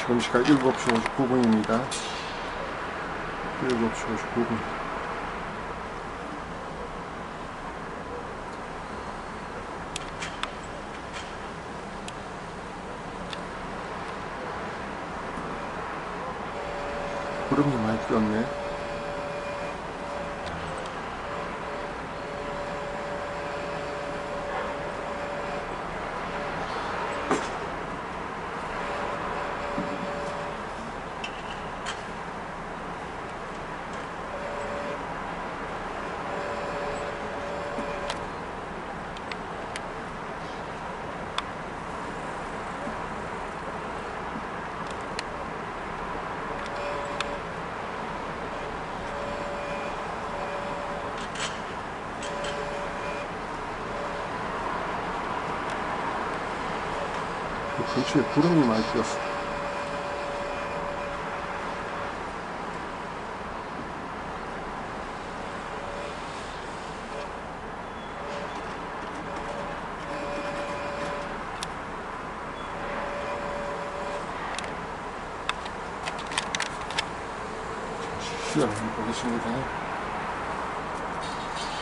지금 시간 7시 59분입니다. 7시 59분. 구름이 많이 끼었네. 그 근처에 구름이 많이 끼었어. 한번 보겠습니다.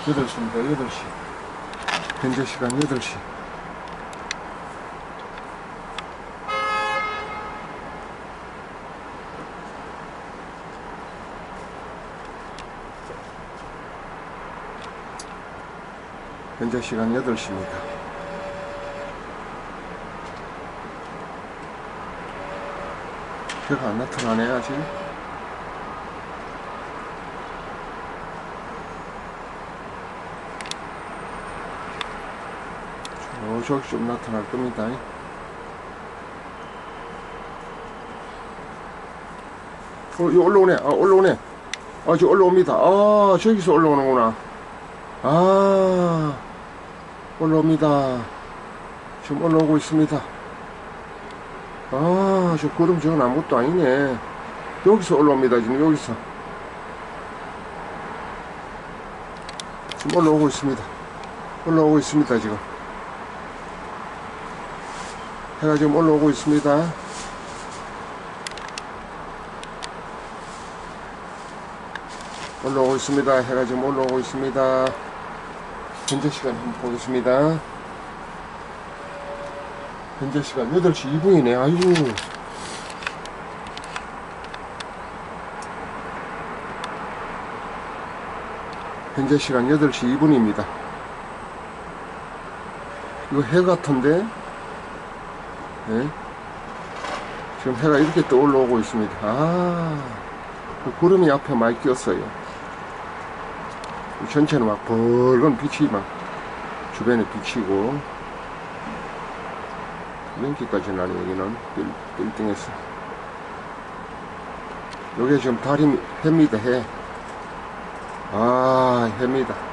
8시입니다, 8시. 현재 시간 8시. 현재 시간 8시입니다. 해가 안 나타나네, 아직. 저, 저기 좀 나타날 겁니다. 어, 여기 올라오네. 아, 올라오네. 아, 저 올라옵니다. 아, 저기서 올라오는구나. 아, 올라옵니다. 지금 올라오고 있습니다. 아, 저 구름 저건 아무것도 아니네. 여기서 올라옵니다. 지금 여기서. 지금 올라오고 있습니다. 올라오고 있습니다. 지금. 해가 지금 올라오고 있습니다. 올라오고 있습니다. 해가 지금 올라오고 있습니다. 현재 시간 한번 보겠습니다. 현재 시간 8시 2분이네. 아이고. 현재 시간 8시 2분입니다. 이거 해 같은데? 예? 지금 해가 이렇게 떠올라오고 있습니다. 아, 그 구름이 앞에 많이 끼었어요. 전체는 막 붉은 빛이 막 주변에 비치고 연기까지 나네 여기는 빌, 빌딩에서 여기 지금 달이 해입니다 해. 아 해입니다.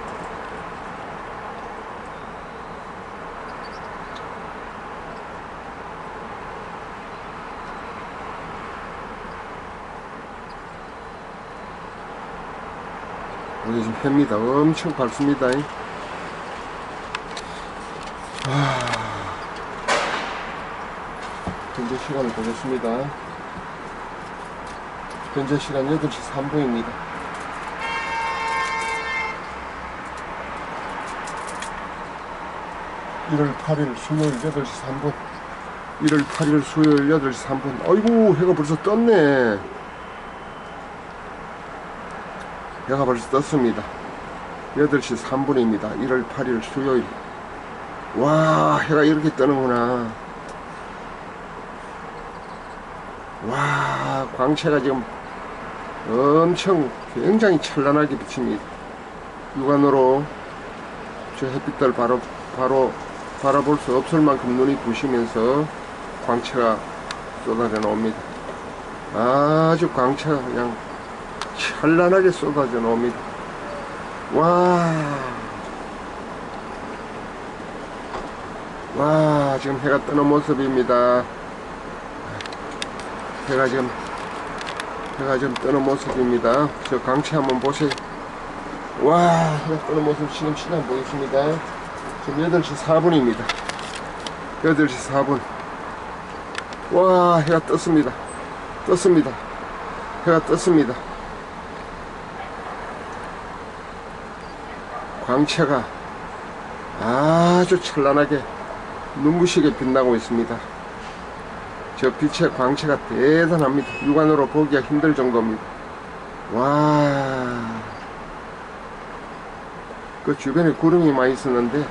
여기 지금 해입니다. 엄청 밝습니다. 아, 현재 시간을 보겠습니다. 현재 시간 8시 3분입니다. (1월 8일) 수요일 8시 3분 1월 8일 수요일 8시 3분 아이고 해가 벌써 떴네 해가 벌써 떴습니다. 8시 3분입니다. 1월 8일 수요일. 와, 해가 이렇게 뜨는구나. 와, 광채가 지금 엄청 굉장히 찬란하게 비칩니다. 육안으로 저 햇빛들 바로, 바로 바라볼 수 없을 만큼 눈이 부시면서 광채가 쏟아져 나옵니다. 아주 광채가 그냥 찬란하게 쏟아져 나옵니다. 와. 와, 지금 해가 뜨는 모습입니다. 해가 지금, 해가 지금 뜨는 모습입니다. 저 강치 한번 보세요. 와, 해가 뜨는 모습 지금 시간 보겠습니다. 지금 8시 4분입니다. 8시 4분. 와, 해가 떴습니다. 떴습니다. 해가 떴습니다. 광채가 아주 찬란하게 눈부시게 빛나고 있습니다. 저 빛의 광채가 대단합니다. 육안으로 보기가 힘들 정도입니다. 와. 그 주변에 구름이 많이 있었는데,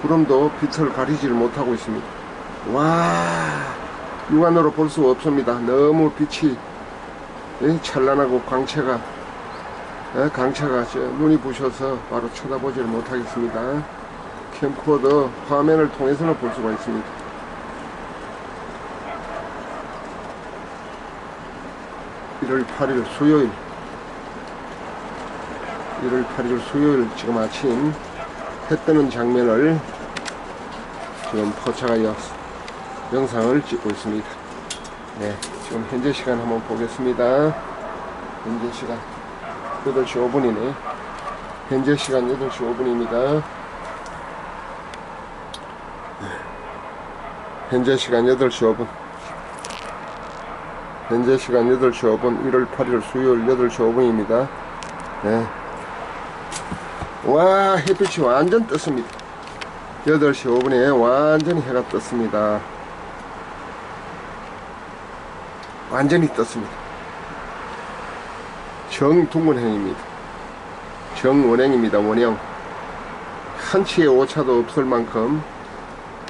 구름도 빛을 가리지를 못하고 있습니다. 와. 육안으로 볼 수 없습니다. 너무 빛이 예, 찬란하고 광채가, 예, 저 눈이 부셔서 바로 쳐다보지를 못하겠습니다. 캠코더 화면을 통해서는 볼 수가 있습니다. 1월 8일 수요일 1월 8일 수요일 지금 아침 해 뜨는 장면을 지금 포착하여 영상을 찍고 있습니다. 네, 지금 현재 시간 한번 보겠습니다. 현재 시간 8시 5분이네. 현재 시간 8시 5분입니다. 현재 시간 8시 5분. 현재 시간 8시 5분 1월 8일 수요일 8시 5분입니다. 네. 와 햇빛이 완전 떴습니다. 8시 5분에 완전히 해가 떴습니다. 완전히 떴습니다. 정둥근행입니다. 정원행입니다. 원형. 한치의 오차도 없을 만큼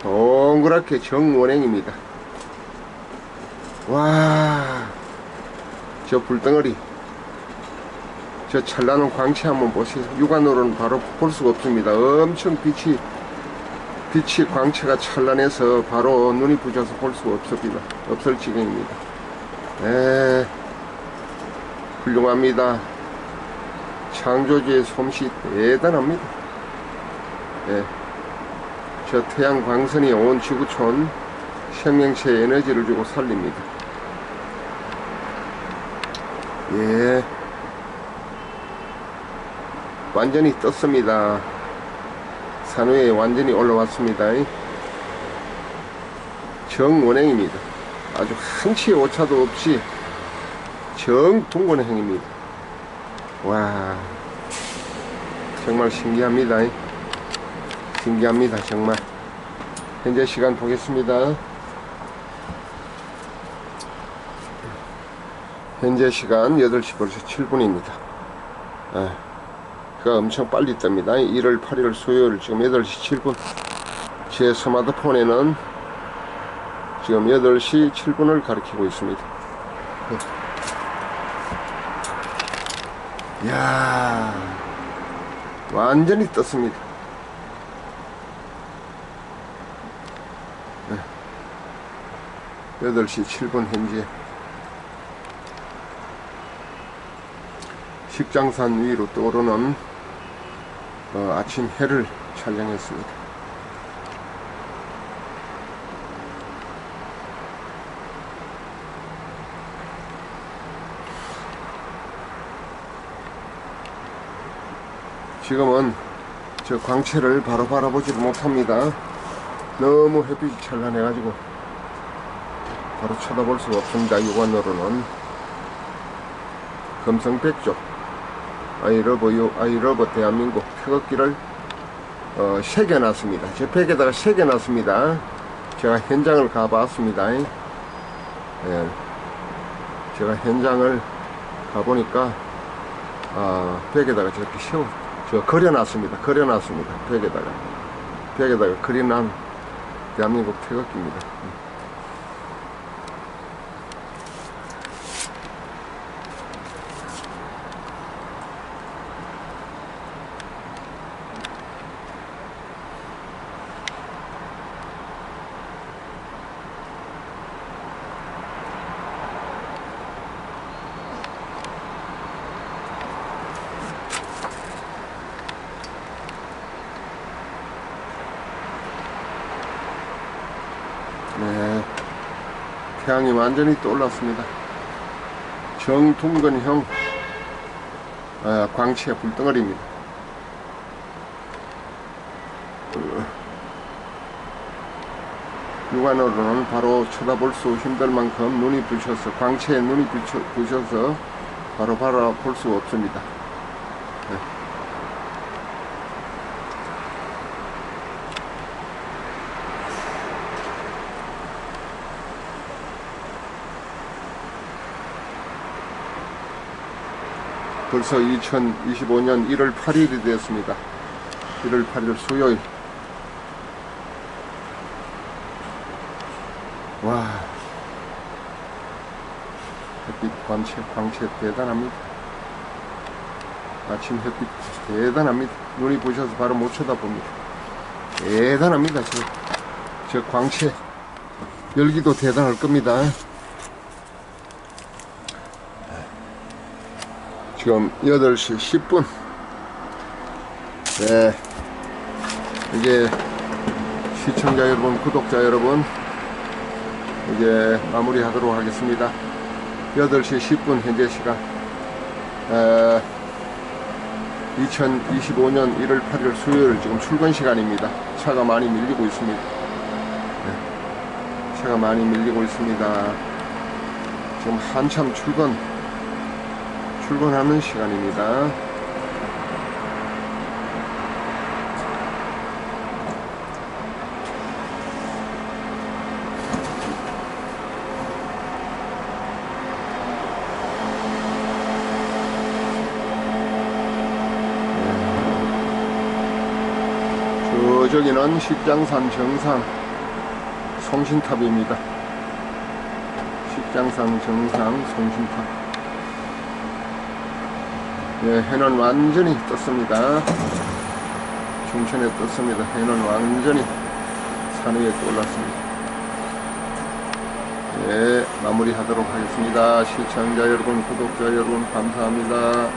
동그랗게 정원행입니다. 와, 저 불덩어리, 저 찬란한 광채 한번 보세요. 육안으로는 바로 볼 수가 없습니다. 엄청 빛이, 빛이 광채가 찬란해서 바로 눈이 부셔서 볼 수가 없습니다. 없을 지경입니다. 네, 훌륭합니다. 창조주의 솜씨 대단합니다. 네, 저 태양 광선이 온 지구촌 생명체에 에너지를 주고 살립니다. 예. 완전히 떴습니다. 산 위에 완전히 올라왔습니다. 정원행입니다. 아주 한치의 오차도 없이 정동원행입니다. 와, 정말 신기합니다. 신기합니다. 정말. 현재 시간 보겠습니다. 현재 시간 8시 벌써 7분입니다. 아, 해가 엄청 빨리 뜹니다. 1월 8일 수요일 지금 8시 7분. 제 스마트폰에는 지금 8시 7분을 가리키고 있습니다. 이야, 완전히 떴습니다. 네. 8시 7분 현재. 식장산 위로 떠오르는 어, 아침 해를 촬영했습니다. 지금은 저 광채를 바로 바라보지를 못합니다. 너무 햇빛이 찬란해가지고 바로 쳐다볼 수가 없습니다. 육안으로는 금성백조 아이러브 유 아이러브 대한민국 태극기를 어, 새겨놨습니다. 제 팩에다가 새겨놨습니다. 제가 현장을 가봤습니다. 예. 제가 현장을 가보니까 아, 벽에다가 저렇게 세워 저 그려놨습니다. 그려놨습니다. 벽에다가 벽에다가 그려난 대한민국 태극기입니다. 네. 태양이 완전히 떠올랐습니다. 정둥근형 아, 광채 불덩어리입니다. 어. 육안으로는 바로 쳐다볼 수 힘들 만큼 눈이 부셔서 광채에 눈이 부셔서 바로 바라볼 수 없습니다. 네. 벌써 2025년 1월 8일이 되었습니다. 1월 8일 수요일. 와. 햇빛 광채, 광채 대단합니다. 아침 햇빛 대단합니다. 눈이 부셔서 바로 못 쳐다봅니다. 대단합니다. 저, 저 광채. 열기도 대단할 겁니다. 지금 8시 10분. 네. 이제 시청자 여러분, 구독자 여러분, 이제 마무리 하도록 하겠습니다. 8시 10분 현재 시간. 에, 2025년 1월 8일 수요일 지금 출근 시간입니다. 차가 많이 밀리고 있습니다. 네. 차가 많이 밀리고 있습니다. 지금 한참 출근, 출근하는 시간입니다. 저쪽에는 십장산 정상 송신탑입니다. 십장산 정상 송신탑. 예, 해는 완전히 떴습니다. 중천에 떴습니다. 해는 완전히 산 위에 올랐습니다. 예, 마무리 하도록 하겠습니다. 시청자 여러분, 구독자 여러분, 감사합니다.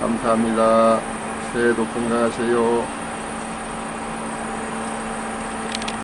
감사합니다. 새해도 건강하세요.